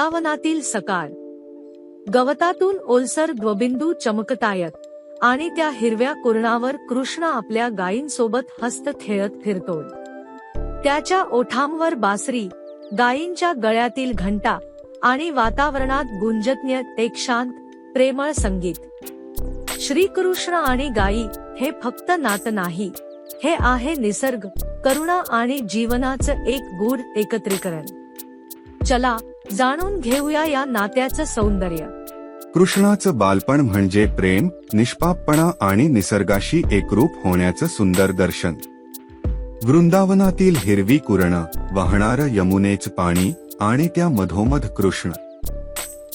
वृंदावनातील सकाळ. गवतातून ओलसर द्वबिंदू चमकतायत आणि त्या हिरव्या कुरणावर कृष्ण आपल्या गायींसोबत हस्त खेळत फिरतो त्याच्या ओठांवर बासरी गायींच्या गळ्यातील घंटा आणि वातावरणात गुंजज्ञ एक शांत प्रेमळ संगीत. श्रीकृष्ण आणि गायी हे फक्त नात नाही हे आहे निसर्ग करुणा आणि जीवनाचं एक गूढ एकत्रीकरण. चला जाणून घेऊया या नात्याचं सौंदर्य. कृष्णाचं बालपण म्हणजे प्रेम निष्पापपणा आणि निसर्गाशी एकरूप होण्याचं सुंदर दर्शन. वृंदावनातील हिरवी कुरण वाहणारं यमुनेच पाणी आणि त्या मधोमध कृष्ण.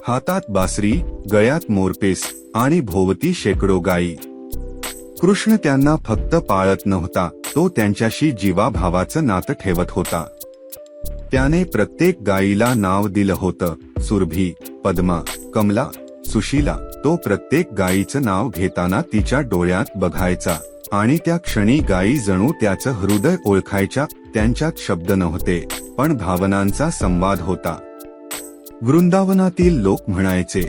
हातात बासरी गळ्यात मोरपेस आणि भोवती शेकडो गायी. कृष्ण त्यांना फक्त पाळत नव्हता तो त्यांच्याशी जीवाभावाचं नातं ठेवत होता. त्याने प्रत्येक गायीला नाव दिलं होतं. सुरभी पद्मा कमला सुशीला तो प्रत्येक गायीचं नाव घेताना तिच्या डोळ्यात बघायचा. आणि त्या क्षणी गायी जणू त्याचं हृदय ओळखायच्या त्यांच्यात शब्द नव्हते पण भावनांचा संवाद होता. वृंदावनातील लोक म्हणायचे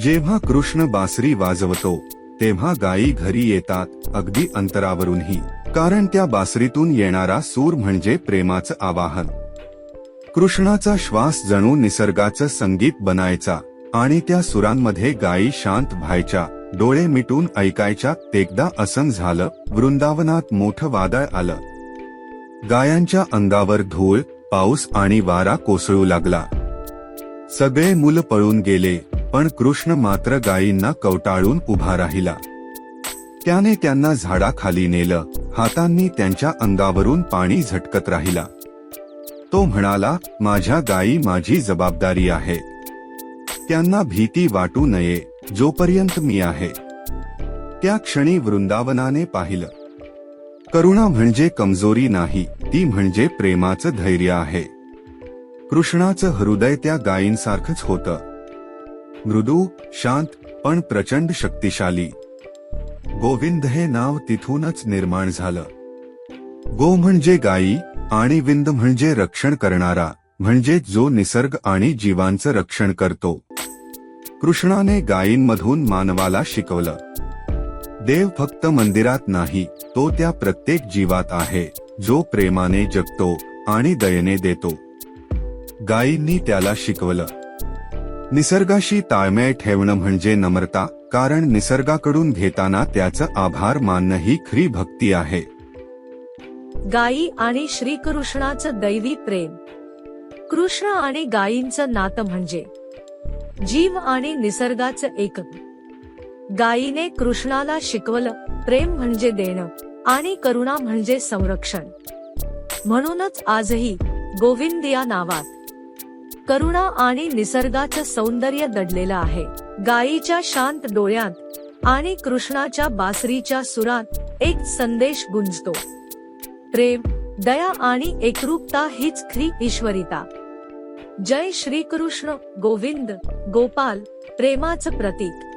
जेव्हा कृष्ण बासरी वाजवतो तेव्हा गायी घरी येतात अगदी अंतरावरूनही. कारण त्या बासरीतून येणारा सूर म्हणजे प्रेमाचं आवाहन. कृष्णाचा श्वास जणू निसर्गाचं संगीत बनायचा आणि त्या सुरांमध्ये गायी शांत व्हायच्या डोळे मिटून ऐकायच्या एकदा असन झालं वृंदावनात मोठं वादळ आलं. गायांच्या अंगावर धूळ पाऊस आणि वारा कोसळू लागला. सगळे मुलं पळून गेले पण कृष्ण मात्र गायींना कवटाळून उभा राहिला. त्याने त्यांना झाडाखाली नेलं हातांनी त्यांच्या अंगावरून पाणी झटकत राहिला. तो म्हणाला माझ्या गायी माझी जबाबदारी आहे. त्यांना भीती वाटू नये जोपर्यंत मी आहे. त्या क्षणी वृंदावनाने पाहिलं. करुणा म्हणजे कमजोरी नाही ती म्हणजे प्रेमाचं धैर्य आहे. कृष्णाचं हृदय त्या गायींसारखंच होतं. मृदू शांत पण प्रचंड शक्तिशाली. गोविंद हे नाव तिथूनच निर्माण झालं. गो म्हणजे गायी आणि विंद म्हणजे रक्षण करणारा म्हणजे जो निसर्ग आणि जीवांचं रक्षण करतो. कृष्णाने गायींमधून मानवाला शिकवलं. देव फक्त मंदिरात नाही तो त्या प्रत्येक जीवात आहे जो प्रेमाने जगतो आणि दयेने देतो. गायींनी त्याला शिकवलं. निसर्गाशी ताळमेळ ठेवणं म्हणजे नम्रता कारण निसर्गाकडून घेताना त्याचं आभार मानणं ही खरी भक्ती आहे. गायी आणि श्रीकृष्णाचं दैवी प्रेम. कृष्ण आणि गायींचं नातं म्हणजे जीव आणि निसर्गाचं एक गायीने कृष्णाला शिकवलं प्रेम म्हणजे देणं आणि करुणा म्हणजे संरक्षण. म्हणूनच आजही गोविंद या नावात करुणा आणि निसर्गाचं सौंदर्य दडलेलं आहे. गायीच्या शांत डोळ्यात आणि कृष्णाच्या बासरीच्या सुरात एक संदेश गुंजतो. प्रेम दया आणि एकरूपता हीच ख्री ईश्वरिता. जय श्रीकृष्ण गोविंद गोपाल प्रेमाचं प्रतीक.